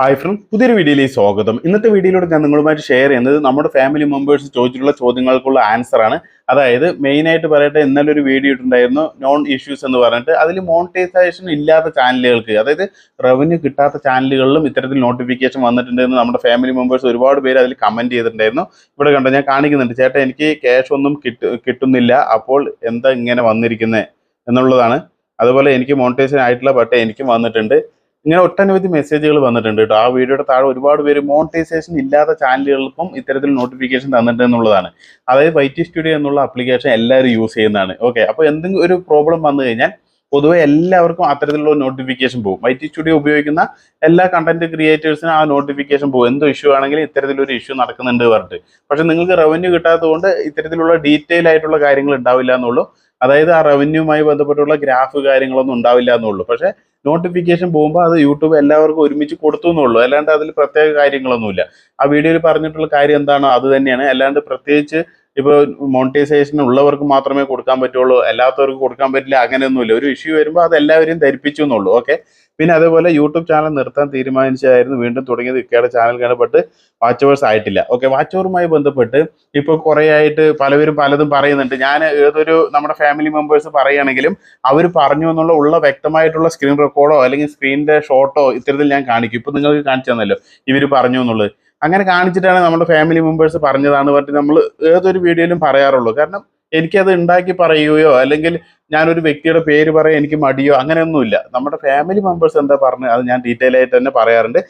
Hi front പുതിയൊരു വീഡിയോയിലേക്ക് സ്വാഗതം. ഇന്നത്തെ വീഡിയോയിലൂടെ ഞാൻ നിങ്ങളുമായിട്ട് ഷെയർ ചെയ്യുന്നത് നമ്മുടെ ഫാമിലി മെമ്പേഴ്സ് ചോദിച്ചിട്ടുള്ള ചോദ്യങ്ങൾക്കുള്ള ആൻസർ ആണ്. അതായത് മെയിനായിട്ട് പറയട്ടെ ഇന്നലെ ഒരു വീഡിയോ ഇട്ടുണ്ടായിരുന്നു നോൺ ഇഷ്യൂസ് എന്ന് പറഞ്ഞിട്ട്. അതിൽ മോണിറ്റൈസേഷൻ ഇല്ലാത്ത ചാനലുകൾക്ക് അതായത് റവന്യൂ കിട്ടാത്ത ചാനലുകളിലും ഇത്തരത്തിൽ നോട്ടിഫിക്കേഷൻ വന്നിട്ടുണ്ടെന്ന് നമ്മുടെ ഫാമിലി മെമ്പേഴ്സ് ഒരുപാട് പേര് അതിൽ കമന്റ് ചെയ്തിട്ടുണ്ടായിരുന്നു. ഇവിടെ കണ്ടോ ഞാൻ കാണിക്കുന്നുണ്ട്. ചേട്ടാ എനിക്ക് ക്യാഷ് ഒന്നും കിട്ടു കിട്ടുന്നില്ല. അപ്പോൾ എന്താ ഇങ്ങനെ വന്നിരിക്കുന്നത് എന്നുള്ളതാണ്. അതുപോലെ എനിക്ക് മോണിറ്റൈസേഷൻ ആയിട്ടുള്ള പട്ടേ എനിക്കും വന്നിട്ടുണ്ട്. ഇങ്ങനെ ഒട്ടനവധി മെസ്സേജുകൾ വന്നിട്ടുണ്ട് കേട്ടോ. ആ വീഡിയോയുടെ താഴെ ഒരുപാട് പേര് മോണിറ്റൈസേഷൻ ഇല്ലാത്ത ചാനലുകൾക്കും ഇത്തരത്തിൽ നോട്ടിഫിക്കേഷൻ തന്നിട്ടുണ്ട് എന്നുള്ളതാണ്. അതായത് വൈറ്റി സ്റ്റുഡിയോ എന്നുള്ള ആപ്ലിക്കേഷൻ എല്ലാവരും യൂസ് ചെയ്യുന്നതാണ്. ഓക്കെ അപ്പോൾ എന്തെങ്കിലും ഒരു പ്രോബ്ലം വന്നു കഴിഞ്ഞാൽ പൊതുവെ എല്ലാവർക്കും അത്തരത്തിലുള്ള നോട്ടിഫിക്കേഷൻ പോകും. വൈറ്റി സ്റ്റുഡിയോ ഉപയോഗിക്കുന്ന എല്ലാ കണ്ടന്റ് ക്രിയേറ്റേഴ്സിനും ആ നോട്ടിഫിക്കേഷൻ പോകും. എന്തോ ഇഷ്യൂ ആണെങ്കിലും ഇത്തരത്തിലൊരു ഇഷ്യൂ നടക്കുന്നുണ്ട് പറഞ്ഞിട്ട്. പക്ഷെ നിങ്ങൾക്ക് റവന്യൂ കിട്ടാത്തതുകൊണ്ട് ഇത്തരത്തിലുള്ള ഡീറ്റെയിൽ ആയിട്ടുള്ള കാര്യങ്ങൾ ഉണ്ടാവില്ല എന്നുള്ളൂ. അതായത് ആ റവന്യൂമായി ബന്ധപ്പെട്ടുള്ള ഗ്രാഫ് കാര്യങ്ങളൊന്നും ഉണ്ടാവില്ല എന്നുള്ളൂ. പക്ഷെ നോട്ടിഫിക്കേഷൻ പോകുമ്പോൾ അത് യൂട്യൂബ് എല്ലാവർക്കും ഒരുമിച്ച് കൊടുത്തു എന്നുള്ളൂ. അല്ലാണ്ട് അതിൽ പ്രത്യേക കാര്യങ്ങളൊന്നുമില്ല. ആ വീഡിയോയിൽ പറഞ്ഞിട്ടുള്ള കാര്യം എന്താണോ? അത് തന്നെയാണ്. അല്ലാണ്ട് പ്രത്യേകിച്ച് ഇപ്പോൾ മോണിറ്റൈസേഷൻ ഉള്ളവർക്ക് മാത്രമേ കൊടുക്കാൻ പറ്റുള്ളൂ അല്ലാത്തവർക്ക് കൊടുക്കാൻ പറ്റില്ല അങ്ങനെയൊന്നുമില്ല. ഒരു ഇഷ്യൂ വരുമ്പോൾ അത് എല്ലാവരെയും ധരിപ്പിച്ചു എന്നുള്ളൂ ഓക്കെ പിന്നെ അതേപോലെ യൂട്യൂബ് ചാനൽ നിർത്താൻ തീരുമാനിച്ചായിരുന്നു വീണ്ടും തുടങ്ങിയത് ഇക്കയുടെ ചാനൽ കണ്ടപ്പെട്ട് വാച്ച് അവേഴ്സ് ആയിട്ടില്ല ഓക്കെ വാച്ച് ബന്ധപ്പെട്ട് ഇപ്പോൾ കുറേ ആയിട്ട് പലവരും പലതും പറയുന്നുണ്ട്. ഞാൻ ഏതൊരു നമ്മുടെ ഫാമിലി മെമ്പേഴ്സ് പറയുകയാണെങ്കിലും അവർ പറഞ്ഞു എന്നുള്ള ഉള്ള വ്യക്തമായിട്ടുള്ള സ്ക്രീൻ റെക്കോർഡോ അല്ലെങ്കിൽ സ്ക്രീനിന്റെ ഷോട്ടോ ഇത്തരത്തിൽ ഞാൻ കാണിക്കും. ഇപ്പൊ നിങ്ങൾക്ക് കാണിച്ചു തന്നല്ലോ ഇവർ പറഞ്ഞു എന്നുള്ളത്. അങ്ങനെ കാണിച്ചിട്ടാണ് നമ്മുടെ ഫാമിലി മെമ്പേഴ്സ് പറഞ്ഞതാണ് പറഞ്ഞിട്ട് നമ്മൾ ഏതൊരു വീഡിയോയിലും പറയാറുള്ളൂ. കാരണം എനിക്കത് ഉണ്ടാക്കി പറയുകയോ അല്ലെങ്കിൽ ഞാനൊരു വ്യക്തിയുടെ പേര് പറയാൻ എനിക്ക് മടിയോ അങ്ങനെയൊന്നുമില്ല. നമ്മുടെ ഫാമിലി മെമ്പേഴ്സ് എന്താ പറഞ്ഞത് അത് ഞാൻ ഡീറ്റെയിൽ ആയിട്ട് തന്നെ പറയാറുണ്ട്.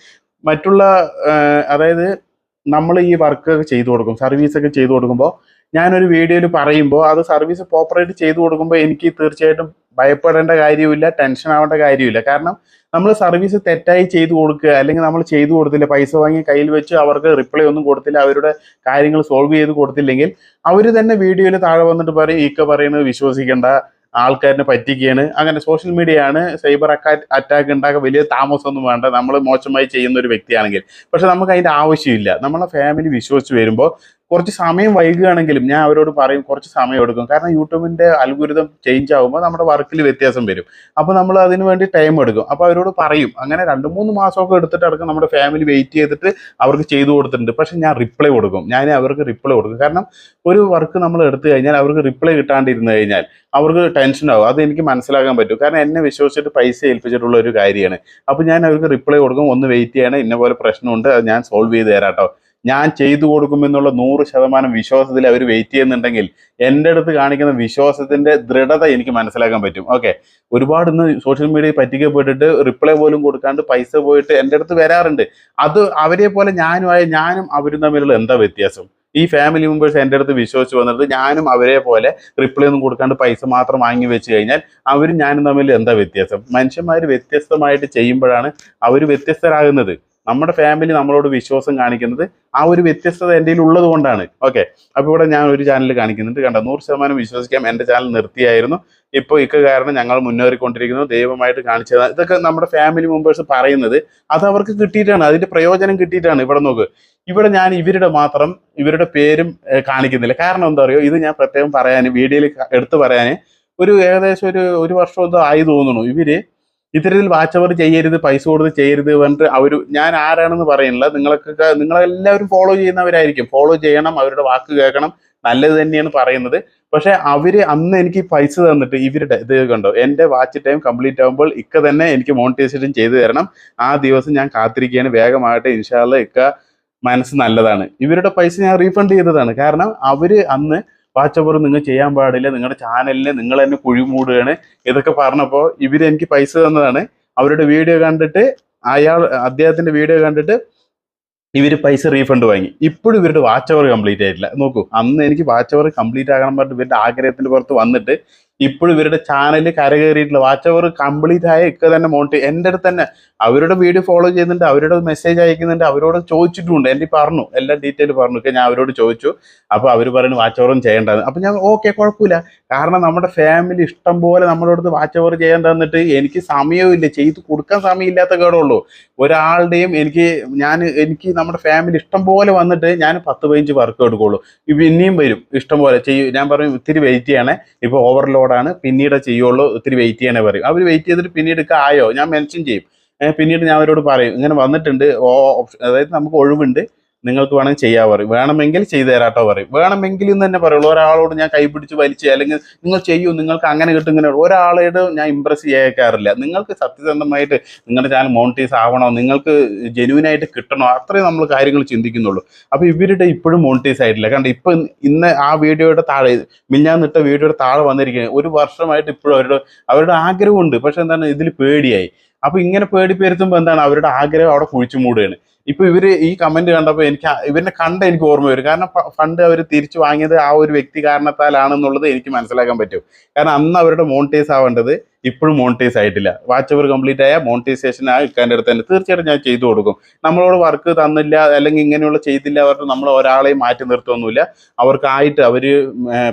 മറ്റുള്ള അതായത് നമ്മൾ ഈ വർക്ക് ചെയ്തു കൊടുക്കും സർവീസ് ഒക്കെ ചെയ്തു കൊടുക്കുമ്പോൾ ഞാനൊരു വീഡിയോയിൽ പറയുമ്പോൾ അത് സർവീസ് പ്രോപ്പറായിട്ട് ചെയ്തു കൊടുക്കുമ്പോൾ എനിക്ക് തീർച്ചയായിട്ടും ഭയപ്പെടേണ്ട കാര്യമില്ല ടെൻഷൻ ആവേണ്ട കാര്യമില്ല കാരണം നമ്മൾ സർവീസ് തെറ്റായി ചെയ്തു കൊടുക്കുക അല്ലെങ്കിൽ നമ്മൾ ചെയ്തു കൊടുത്തില്ല പൈസ വാങ്ങി കയ്യിൽ വെച്ച് അവർക്ക് റിപ്ലൈ ഒന്നും കൊടുത്തില്ല അവരുടെ കാര്യങ്ങൾ സോൾവ് ചെയ്ത് കൊടുത്തില്ലെങ്കിൽ അവർ തന്നെ വീഡിയോയിൽ താഴെ വന്നിട്ട് പറയും ഈക്ക പറയുന്നത് വിശ്വസിക്കേണ്ട ആൾക്കാരിനെ പറ്റിക്കുകയാണ്. അങ്ങനെ സോഷ്യൽ മീഡിയയാണ് സൈബർ അറ്റാക്ക് ഉണ്ടാക്കാൻ വലിയ താമസമൊന്നും വേണ്ട. നമ്മൾ മോശമായി ചെയ്യുന്ന ഒരു വ്യക്തിയാണെങ്കിൽ. പക്ഷെ നമുക്ക് അതിന്റെ ആവശ്യമില്ല. നമ്മളെ ഫാമിലി വിശ്വസിച്ച് വരുമ്പോൾ കുറച്ച് സമയം വൈകുകയാണെങ്കിലും ഞാൻ അവരോട് പറയും കുറച്ച് സമയം എടുക്കും. കാരണം യൂട്യൂബിന്റെ അൽഗുരിതം ചേഞ്ച് ആകുമ്പോൾ നമ്മുടെ വർക്കിൽ വ്യത്യാസം വരും. അപ്പോൾ നമ്മൾ അതിന് വേണ്ടി ടൈം എടുക്കും. അപ്പോൾ അവരോട് പറയും അങ്ങനെ രണ്ട് മൂന്ന് മാസമൊക്കെ എടുത്തിട്ട് അടക്കം നമ്മുടെ ഫാമിലി വെയിറ്റ് ചെയ്തിട്ട് അവർക്ക് ചെയ്തു കൊടുത്തിട്ടുണ്ട്. പക്ഷെ ഞാൻ റിപ്ലൈ കൊടുക്കും. ഞാൻ അവർക്ക് റിപ്ലൈ കൊടുക്കും. കാരണം ഒരു വർക്ക് നമ്മൾ എടുത്തു കഴിഞ്ഞാൽ അവർക്ക് റിപ്ലൈ കിട്ടാണ്ടിരുന്നു കഴിഞ്ഞാൽ അവർക്ക് ടെൻഷൻ ആവും. അത് എനിക്ക് മനസ്സിലാക്കാൻ പറ്റും. കാരണം എന്നെ വിശ്വസിച്ചിട്ട് പൈസ ഏൽപ്പിച്ചിട്ടുള്ള ഒരു കാര്യമാണ്. അപ്പോൾ ഞാൻ അവർക്ക് റിപ്ലൈ കൊടുക്കും. ഒന്ന് വെയിറ്റ് ചെയ്യണം. ഇന്ന പോലെ പ്രശ്നമുണ്ട്. അത് ഞാൻ സോൾവ് ചെയ്ത് തരാം കേട്ടോ ഞാൻ ചെയ്തു കൊടുക്കുമെന്നുള്ള നൂറ് ശതമാനം വിശ്വാസത്തിൽ അവർ വെയിറ്റ് ചെയ്യുന്നുണ്ടെങ്കിൽ എന്റെ അടുത്ത് കാണിക്കുന്ന വിശ്വാസത്തിന്റെ ദൃഢത എനിക്ക് മനസ്സിലാക്കാൻ പറ്റും. ഓക്കെ ഒരുപാട് ഇന്ന് സോഷ്യൽ മീഡിയയിൽ പറ്റിക്കപ്പെട്ടിട്ട് റിപ്ലൈ പോലും കൊടുക്കാണ്ട് പൈസ പോയിട്ട് എന്റെ അടുത്ത് വരാറുണ്ട്. അത് അവരെ പോലെ ഞാനുമായ ഞാനും അവരും തമ്മിലുള്ള എന്താ വ്യത്യാസം? ഈ ഫാമിലി മെമ്പേഴ്സ് എന്റെ അടുത്ത് വിശ്വസിച്ച് വന്നിട്ട് ഞാനും അവരെ പോലെ റിപ്ലൈ ഒന്നും കൊടുക്കാണ്ട് പൈസ മാത്രം വാങ്ങി വെച്ച് കഴിഞ്ഞാൽ അവരും ഞാനും തമ്മിൽ എന്താ വ്യത്യാസം? മനുഷ്യന്മാർ വ്യത്യസ്തമായിട്ട് ചെയ്യുമ്പോഴാണ് അവർ വ്യത്യസ്തരാകുന്നത്. നമ്മുടെ ഫാമിലി നമ്മളോട് വിശ്വാസം കാണിക്കുന്നത് ആ ഒരു വ്യത്യസ്തത എന്റെ ഉള്ളത് കൊണ്ടാണ്. ഓക്കെ അപ്പോൾ ഇവിടെ ഞാൻ ഒരു ചാനൽ കാണിക്കുന്നുണ്ട്. കണ്ടോ നൂറ് ശതമാനം വിശ്വസിക്കാം. എന്റെ ചാനൽ നിർത്തിയായിരുന്നു. ഇപ്പോൾ ഇക്ക കാരണം ഞങ്ങൾ മുന്നേറിക്കൊണ്ടിരിക്കുന്നു. ദൈവമായിട്ട് കാണിച്ചത് ഇതൊക്കെ നമ്മുടെ ഫാമിലി മെമ്പേഴ്സ് പറയുന്നത് അത് അവർക്ക് കിട്ടിയിട്ടാണ്. അതിന്റെ പ്രയോജനം കിട്ടിയിട്ടാണ്. ഇവിടെ നോക്ക്. ഇവിടെ ഞാൻ ഇവരുടെ മാത്രം ഇവരുടെ പേരും കാണിക്കുന്നില്ല. കാരണം എന്താ പറയുക ഇത് ഞാൻ പ്രത്യേകം പറയാൻ വീഡിയോയിൽ എടുത്തു പറയാൻ ഒരു ഏകദേശം ഒരു ഒരു വർഷം എന്തോ ആയി തോന്നുന്നു. ഇവർ ഇത്തരത്തിൽ വാച്ച് അവർ ചെയ്യരുത് പൈസ കൊടുത്ത് ചെയ്യരുത് പറഞ്ഞിട്ട് അവർ ഞാൻ ആരാണെന്ന് പറയുന്നില്ല. നിങ്ങളൊക്കെ നിങ്ങളെല്ലാവരും ഫോളോ ചെയ്യുന്നവരായിരിക്കും. ഫോളോ ചെയ്യണം അവരുടെ വാക്ക് കേൾക്കണം. നല്ലത് തന്നെയാണ് പറയുന്നത്. പക്ഷെ അവർ അന്ന് എനിക്ക് പൈസ തന്നിട്ട് ഇവരുടെ ഇത് കണ്ടോ? എന്റെ വാച്ച് ടൈം കംപ്ലീറ്റ് ആകുമ്പോൾ ഇക്ക തന്നെ എനിക്ക് മോണിറ്റൈസേഷൻ ചെയ്തു തരണം. ആ ദിവസം ഞാൻ കാത്തിരിക്കുകയാണ്. വേഗമായിട്ട് ഇൻഷാല്ല ഇക്ക മനസ്സ് നല്ലതാണ്. ഇവരുടെ പൈസ ഞാൻ റീഫണ്ട് ചെയ്തതാണ്. കാരണം അവർ അന്ന് വാച്ച് അവർ നിങ്ങൾ ചെയ്യാൻ പാടില്ല നിങ്ങളുടെ ചാനലിന് നിങ്ങൾ തന്നെ കുഴിമൂടുകയാണ് ഇതൊക്കെ പറഞ്ഞപ്പോൾ ഇവർ എനിക്ക് പൈസ തന്നതാണ്. അവരുടെ വീഡിയോ കണ്ടിട്ട് അയാൾ അദ്ദേഹത്തിന്റെ വീഡിയോ കണ്ടിട്ട് ഇവർ പൈസ റീഫണ്ട് വാങ്ങി. ഇപ്പോഴും ഇവരുടെ വാച്ച് അവർ കംപ്ലീറ്റ് ആയിട്ടില്ല. നോക്കൂ അന്ന് എനിക്ക് വാച്ച് അവർ കംപ്ലീറ്റ് ആകണം പറഞ്ഞിട്ട് ഇവരുടെ ആഗ്രഹത്തിന്റെ പുറത്ത് വന്നിട്ട് ഇപ്പോഴും ഇവരുടെ ചാനൽ കരകയറിയിട്ടില്ല വാച്ച് അവർ കംപ്ലീറ്റ് ആയ ഇക്ക തന്നെ മോണിറ്റ് എന്റെ അടുത്ത് തന്നെ അവരുടെ വീഡിയോ ഫോളോ ചെയ്യുന്നുണ്ട് അവരുടെ മെസ്സേജ് അയക്കുന്നുണ്ട് അവരോട് ചോദിച്ചിട്ടുണ്ട്. എന്റെ പറഞ്ഞു എല്ലാ ഡീറ്റെയിൽ പറഞ്ഞു. ഞാൻ അവരോട് ചോദിച്ചു. അപ്പോൾ അവർ പറയുന്നു വാച്ച് ഓവറും ചെയ്യേണ്ടത് അപ്പോൾ ഞാൻ ഓക്കെ കുഴപ്പമില്ല. കാരണം നമ്മുടെ ഫാമിലി ഇഷ്ടം പോലെ നമ്മുടെ അടുത്ത് വാച്ച് ഓവർ ചെയ്യാൻ തന്നിട്ട് എനിക്ക് സമയമില്ല ചെയ്ത് കൊടുക്കാൻ സമയമില്ലാത്ത കേടുള്ളൂ ഒരാളുടെയും എനിക്ക് ഞാൻ എനിക്ക് നമ്മുടെ ഫാമിലി ഇഷ്ടം പോലെ വന്നിട്ട് ഞാൻ പത്ത് പതിനഞ്ച് വർക്ക് എടുക്കുള്ളൂ. ഇപ്പം ഇനിയും വരും. ഇഷ്ടം പോലെ ചെയ്യും ഞാൻ പറയും ഇത്തിരി വെയിറ്റ് ചെയ്യണേ. ഇപ്പോൾ ഓവർലോഡാണ് പിന്നീട് ചെയ്യുള്ളൂ ഒത്തിരി വെയിറ്റ് ചെയ്യണേ പറയും. അവർ വെയിറ്റ് ചെയ്തിട്ട് പിന്നീട് ആയോ? ഞാൻ മെൻഷൻ ചെയ്യും. പിന്നീട് ഞാൻ അവരോട് പറയും. ഇങ്ങനെ വന്നിട്ടുണ്ട്. അതായത് നമുക്ക് ഒഴിവുണ്ട്. നിങ്ങൾക്ക് വേണമെങ്കിൽ ചെയ്യാൻ പറയും. വേണമെങ്കിൽ ചെയ്തു തരാട്ടോ പറയും. വേണമെങ്കിൽ എന്ന് തന്നെ പറയുള്ളൂ. ഒരാളോട് ഞാൻ കൈപിടിച്ച് വലിച്ച് അല്ലെങ്കിൽ നിങ്ങൾ ചെയ്യൂ നിങ്ങൾക്ക് അങ്ങനെ കിട്ടും ഇങ്ങനെ. ഒരാളോട് ഞാൻ ഇമ്പ്രസ് ചെയ്യാറില്ല നിങ്ങൾക്ക് സത്യസന്ധമായിട്ട് നിങ്ങളുടെ ചാനൽ മോണിറ്റൈസ് ആവണോ നിങ്ങൾക്ക് ജെനുവിനായിട്ട് കിട്ടണോ അത്രയും നമ്മൾ കാര്യങ്ങൾ ചിന്തിക്കുന്നുള്ളൂ. അപ്പോൾ ഇവരുടെ ഇപ്പോഴും മോണിറ്റൈസ് ആയിട്ടില്ല. കാരണം ഇപ്പം ഇന്ന് ആ വീഡിയോയുടെ താഴെ മിഞ്ഞാന്നിട്ട വീഡിയോയുടെ താഴെ വന്നിരിക്കുന്നത് ഒരു വർഷമായിട്ട് ഇപ്പോഴും അവരുടെ അവരുടെ ആഗ്രഹമുണ്ട്. പക്ഷെ എന്താണ് ഇതിൽ പേടിയായി. അപ്പൊ ഇങ്ങനെ പേടി പേരുത്തുമ്പോ എന്താണ്? അവരുടെ ആഗ്രഹം അവിടെ കുഴിച്ചു മൂടുകയാണ്. ഇപ്പൊ ഇവർ ഈ കമന്റ് കണ്ടപ്പോൾ എനിക്ക് ഇവരിനെ കണ്ട എനിക്ക് ഓർമ്മ വരും. കാരണം ഫണ്ട് അവർ തിരിച്ചു വാങ്ങിയത് ആ ഒരു വ്യക്തി കാരണത്താലാണെന്നുള്ളത് എനിക്ക് മനസ്സിലാക്കാൻ പറ്റും. കാരണം അന്ന് അവരുടെ മോണിറ്റൈസ് ആവേണ്ടത് ഇപ്പോഴും മോണിറ്റൈസ് ആയിട്ടില്ല. വാച്ച് അവർ കംപ്ലീറ്റ് ആയ മോണിറ്റൈസേഷൻ ആ ഇക്കാന്റെ അടുത്ത് തന്നെ. തീർച്ചയായിട്ടും ഞാൻ ചെയ്തു കൊടുക്കും. നമ്മളോട് വർക്ക് തന്നില്ല അല്ലെങ്കിൽ ഇങ്ങനെയുള്ള ചെയ്തില്ല അവർക്ക് നമ്മൾ ഒരാളെയും മാറ്റി നിർത്തുമൊന്നുമില്ല അവർക്കായിട്ട് അവർ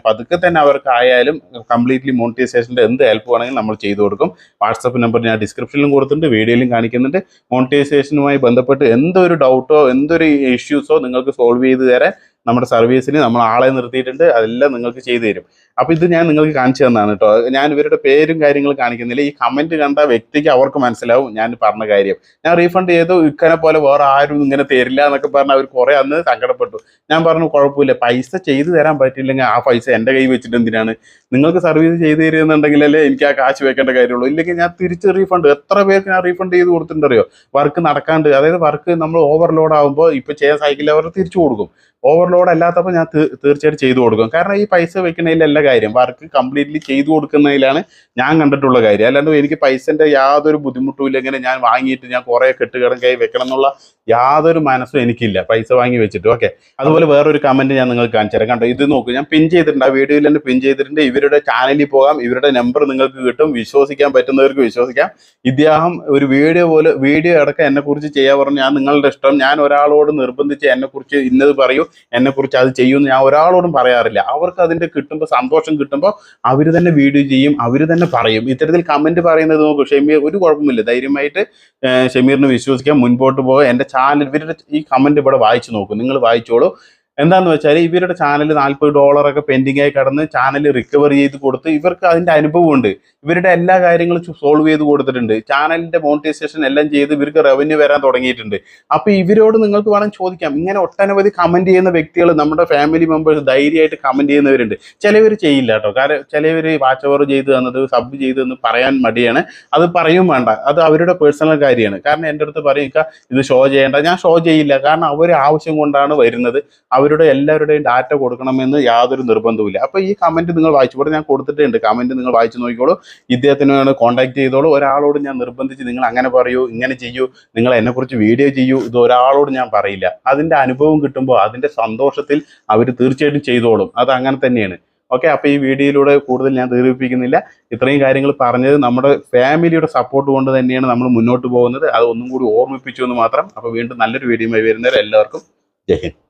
പതുക്കെ തന്നെ അവർക്കായാലും കംപ്ലീറ്റ്ലി മോണിറ്റൈസേഷന്റെ എന്ത് ഹെൽപ്പ് വേണമെങ്കിലും നമ്മൾ ചെയ്തു കൊടുക്കും. വാട്സപ്പ് നമ്പർ ഞാൻ ഡിസ്ക്രിപ്ഷനിലും കൊടുത്തിട്ടുണ്ട് വീഡിയോയിലും കാണിക്കുന്നുണ്ട്. മോണിറ്റൈസേഷനുമായി ബന്ധപ്പെട്ട് എന്തൊരു ഡൗട്ടോ എന്തൊരു ഇഷ്യൂസോ നിങ്ങൾക്ക് സോൾവ് ചെയ്ത് തരാൻ നമ്മുടെ സർവീസിന് നമ്മൾ ആളെ നിർത്തിയിട്ടുണ്ട് അതെല്ലാം നിങ്ങൾക്ക് ചെയ്തു തരും. അപ്പോൾ ഇത് ഞാൻ നിങ്ങൾക്ക് കാണിച്ചു തന്നാണ് കേട്ടോ. ഞാൻ ഇവരുടെ പേരും കാര്യങ്ങളും കാണിക്കുന്നില്ല. ഈ കമന്റ് കണ്ട വ്യക്തിക്ക് അവർക്ക് മനസ്സിലാവും ഞാൻ പറഞ്ഞ കാര്യം. ഞാൻ റീഫണ്ട് ചെയ്തു ഇക്കനെ പോലെ വേറെ ആരും ഇങ്ങനെ തരില്ല എന്നൊക്കെ പറഞ്ഞ് അവർ കുറെ അന്ന് സങ്കടപ്പെട്ടു. ഞാൻ പറഞ്ഞു കുഴപ്പമില്ല പൈസ ചെയ്തു തരാൻ പറ്റില്ലെങ്കിൽ ആ പൈസ എന്റെ കൈ വെച്ചിട്ട് എന്തിനാണ്? നിങ്ങൾക്ക് സർവീസ് ചെയ്തു തരുന്നുണ്ടെങ്കിലല്ലേ എനിക്ക് ആ കാശ് വെക്കേണ്ട കാര്യമുള്ളൂ. ഇല്ലെങ്കിൽ ഞാൻ തിരിച്ച് റീഫണ്ട് എത്ര പേർക്ക് ഞാൻ റീഫണ്ട് ചെയ്ത് കൊടുത്തിട്ടുണ്ടറിയോ വർക്ക് നടക്കാണ്ട് അതായത് വർക്ക് നമ്മൾ ഓവർലോഡ് ആകുമ്പോൾ ഇപ്പൊ ചെയ്യാൻ സൈക്കിൾ അവർ തിരിച്ചു കൊടുക്കും. ഓവർലോഡ് അല്ലാത്തപ്പോൾ ഞാൻ തീർച്ചയായിട്ടും ചെയ്തു കൊടുക്കും. കാരണം ഈ പൈസ വെക്കുന്നതിലല്ല കാര്യം. വർക്ക് കംപ്ലീറ്റ്ലി ചെയ്തു കൊടുക്കുന്നതിലാണ് ഞാൻ കണ്ടിട്ടുള്ള കാര്യം. അല്ലാണ്ട് എനിക്ക് പൈസന്റെ യാതൊരു ബുദ്ധിമുട്ടും ഇല്ല. ഇങ്ങനെ ഞാൻ വാങ്ങിയിട്ട് ഞാൻ കുറേ കെട്ടുകടം കൈ വെക്കണം എന്നുള്ള യാതൊരു മനസ്സും എനിക്കില്ല. പൈസ വാങ്ങി വെച്ചിട്ട്. ഓക്കെ അതുപോലെ വേറൊരു കമന്റ് ഞാൻ നിങ്ങൾക്ക് കാണിച്ചു തരാം. കണ്ടോ ഇത് നോക്കൂ. ഞാൻ പിൻ ചെയ്തിട്ടുണ്ട്. ആ വീഡിയോയിൽ തന്നെ പിൻ ചെയ്തിട്ടുണ്ട്. ഇവരുടെ ചാനലിൽ പോകാം. ഇവരുടെ നമ്പർ നിങ്ങൾക്ക് കിട്ടും. വിശ്വസിക്കാൻ പറ്റുന്നവർക്ക് വിശ്വസിക്കാം. ഇദ്ദേഹം ഒരു വീഡിയോ പോലെ വീഡിയോ അടക്കം എന്നെക്കുറിച്ച് ചെയ്യാൻ പറഞ്ഞു. ഞാൻ നിങ്ങളുടെ ഇഷ്ടം. ഞാൻ ഒരാളോട് നിർബന്ധിച്ച് എന്നെക്കുറിച്ച് ഇന്നത് പറയൂ. എന്നെ കുറിച്ച് അത് ചെയ്യുമെന്ന് ഞാൻ ഒരാളോടും പറയാറില്ല. അവർക്ക് അതിന്റെ കിട്ടുമ്പോൾ സന്തോഷം കിട്ടുമ്പോൾ അവർ തന്നെ വീഡിയോ ചെയ്യും അവർ തന്നെ പറയും. ഇത്തരത്തിൽ കമന്റ് പറയുന്നത് നോക്കൂ ഷെമീർ ഒരു കുഴപ്പമില്ല. ധൈര്യമായിട്ട് ഷമീറിനെ ഷെമീറിന് വിശ്വസിക്കാം മുൻപോട്ട് പോകുക എന്റെ ചാനൽ ഇവരുടെ ഈ കമന്റ് ഇവിടെ വായിച്ചു നോക്കും. നിങ്ങൾ വായിച്ചോളൂ. എന്താന്ന് വെച്ചാൽ ഇവരുടെ ചാനൽ നാൽപ്പത് ഡോളറൊക്കെ പെൻഡിങ് ആയി കടന്ന് ചാനൽ റിക്കവർ ചെയ്ത് കൊടുത്ത് ഇവർക്ക് അതിന്റെ അനുഭവമുണ്ട്. ഇവരുടെ എല്ലാ കാര്യങ്ങളും സോൾവ് ചെയ്ത് കൊടുത്തിട്ടുണ്ട്. ചാനലിന്റെ മോണിറ്റൈസേഷൻ എല്ലാം ചെയ്ത് ഇവർക്ക് റവന്യൂ വരാൻ തുടങ്ങിയിട്ടുണ്ട്. അപ്പോൾ ഇവരോട് നിങ്ങൾക്ക് വേണം ചോദിക്കാം. ഇങ്ങനെ ഒട്ടനവധി കമന്റ് ചെയ്യുന്ന വ്യക്തികൾ നമ്മുടെ ഫാമിലി മെമ്പേഴ്സ് ധൈര്യമായിട്ട് കമന്റ് ചെയ്യുന്നവരുണ്ട്. ചിലവർ ചെയ്യില്ല കേട്ടോ. കാരണം ചിലവർ വാച്ച് ഓവർ ചെയ്ത് തന്നത് സബ് ചെയ്ത് എന്ന് പറയാൻ മടിയാണ്. അത് പറയും വേണ്ട. അത് അവരുടെ പേഴ്സണൽ കാര്യമാണ്. കാരണം എന്റെ അടുത്ത് പറയും "ഇക്ക, ഇത് ഷോ ചെയ്യേണ്ട. ഞാൻ ഷോ ചെയ്യില്ല. കാരണം അവർ ആവശ്യം കൊണ്ടാണ് വരുന്നത്. അവരുടെ എല്ലാവരുടെയും ഡാറ്റ കൊടുക്കണമെന്ന് യാതൊരു നിർബന്ധവുമില്ല. അപ്പോൾ ഈ കമന്റ് നിങ്ങൾ വായിച്ചു ഇവിടെ ഞാൻ കൊടുത്തിട്ടുണ്ട്. കമന്റ് നിങ്ങൾ വായിച്ചു നോക്കിക്കോളൂ. ഇദ്ദേഹത്തിനോട് കോൺടാക്ട് ചെയ്തോളൂ. ഒരാളോട് ഞാൻ നിർബന്ധിച്ച് നിങ്ങൾ അങ്ങനെ പറയൂ ഇങ്ങനെ ചെയ്യൂ നിങ്ങൾ എന്നെക്കുറിച്ച് വീഡിയോ ചെയ്യൂ ഇത് ഒരാളോട് ഞാൻ പറയില്ല. അതിന്റെ അനുഭവം കിട്ടുമ്പോൾ അതിന്റെ സന്തോഷത്തിൽ അവർ തീർച്ചയായിട്ടും ചെയ്തോളും. അത് അങ്ങനെ തന്നെയാണ്. ഓക്കെ അപ്പോൾ ഈ വീഡിയോയിലൂടെ കൂടുതൽ ഞാൻ ദീർഘിപ്പിക്കുന്നില്ല. ഇത്രയും കാര്യങ്ങൾ പറഞ്ഞത് നമ്മുടെ ഫാമിലിയുടെ സപ്പോർട്ട് കൊണ്ട് തന്നെയാണ് നമ്മൾ മുന്നോട്ട് പോകുന്നത്. അത് ഒന്നും കൂടി ഓർമ്മിപ്പിച്ചു എന്ന് മാത്രം. അപ്പോൾ വീണ്ടും നല്ലൊരു വീഡിയോയുമായി വരുന്നവരെ എല്ലാവർക്കും ജയ് ഹിന്ദ്.